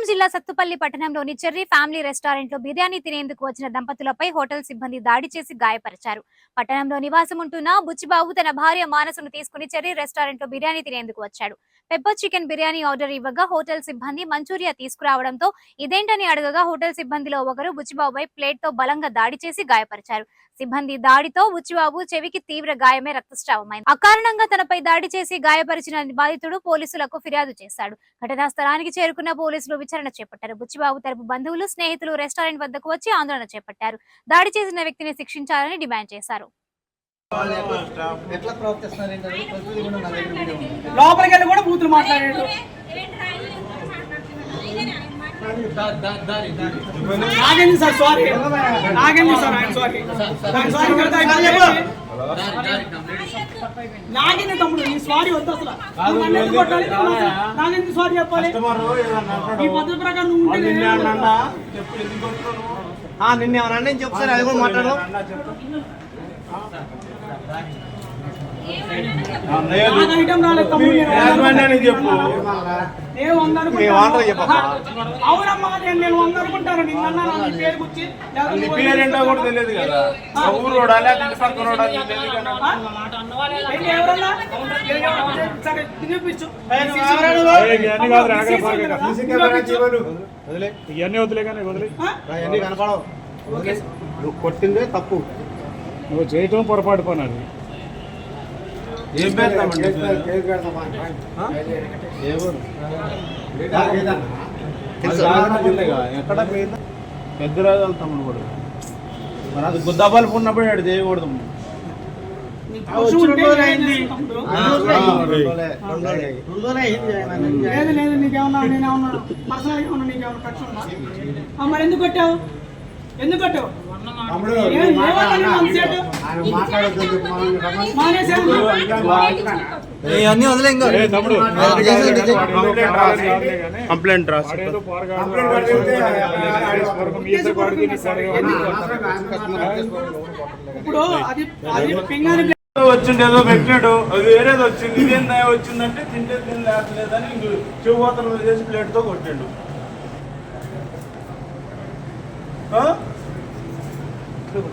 జిల్లా సత్తుపల్లి పట్టణంలోని cherry family రెస్టారెంట్లో బిర్యానీ తినేందుకు వచ్చిన దంపతులపై హోటల్ సిబ్బంది దాడి చేసి గాయపరిచారు. పట్టణంలో నివాసం ఉంటున్న బుచ్చిబాబు తన భార్య మానసును తీసుకుని చెర్రీ రెస్టారెంట్లో బిర్యానీ తినేందుకు వచ్చాడు. పెప్పర్ చికెన్ బిర్యానీ ఆర్డర్ ఇవ్వగా హోటల్ సిబ్బంది మంచూరియా తీసుకురావడంతో ఇదేంటని అడగగా హోటల్ సిబ్బందిలో ఒకరు బుచ్చిబాబుపై ప్లేట్తో బలంగా దాడి చేసి గాయపరిచారు. సిబ్బంది దాడితో బుచ్చిబాబు చెవికి తీవ్ర గాయమే రక్తస్రావమైంది. అకారణంగా తనపై దాడి చేసి గాయపరిచిన బాధితుడు పోలీసులకు ఫిర్యాదు చేశాడు. ఘటనా స్థలానికి చేరుకున్న పోలీసులు విచారణ చేపట్టారు. బుచ్చిబాబు తరపు బంధువులు స్నేహితులు రెస్టారెంట్ వద్దకు వచ్చి ఆందోళన చేపట్టారు. దాడి చేసిన వ్యక్తిని శిక్షించాలని డిమాండ్ చేశారు. లోపలికి వెళ్ళి కూడా బూతులు మాట్లాడాడు నాగేంద్ర సార్ సారీ సార్ ఆయన సారీ సారీ కడతా నాగేంద్ర తమ్ముడు నీ సారీ వద్దు అసలు? నాగేంద్ర సారీ చెప్పాలి. ఈ పద్ధతి ప్రకారం నువ్వు నిన్న ఏమన్నా నేను చెప్తాను అది కూడా మాట్లాడు చెప్పు. అవునమ్మా నేను నేను వంద అనుకుంటాను. నిన్న నీ పేరు నీ కూడా తెలియదు కదా. లేకపోతే ఇవన్నీ వదిలే కానీ వదిలే. కనపడవు. నువ్వు కొట్టిందే తప్పు. నువ్వు చేయటం పొరపాటు పని అది. ఏం పెడతామండి. ఎక్కడ పోయిందా? పెద్దరాజాల తమ్ముడు కూడా. మరి అది గుద్దబాలు ఉన్నప్పుడు ఆడు చేయకూడదు. లేదు లేదు నీకేమన్నా నేనేమన్నా పర్సనల్ ఏమన్నా నీకేమన్నా ఖర్చు ఉందా? మరి ఎందుకు కొట్టావు? ఎందుకు కొట్టావు? తమ్ముడు, వదిలే ఇంకా. తమ్ముడు. చేసేది. కంప్లైంట్ రాసి. ఇప్పుడు అది అది పింగాని వచ్చింది ఏదో పెట్టాడు అది వేరేది వచ్చింది. ఇదేందా వచ్చిందంటే తింటే తిని లేకలేదని చెవుతలు చేసి ప్లేట్తో కొట్టాడు. 그리고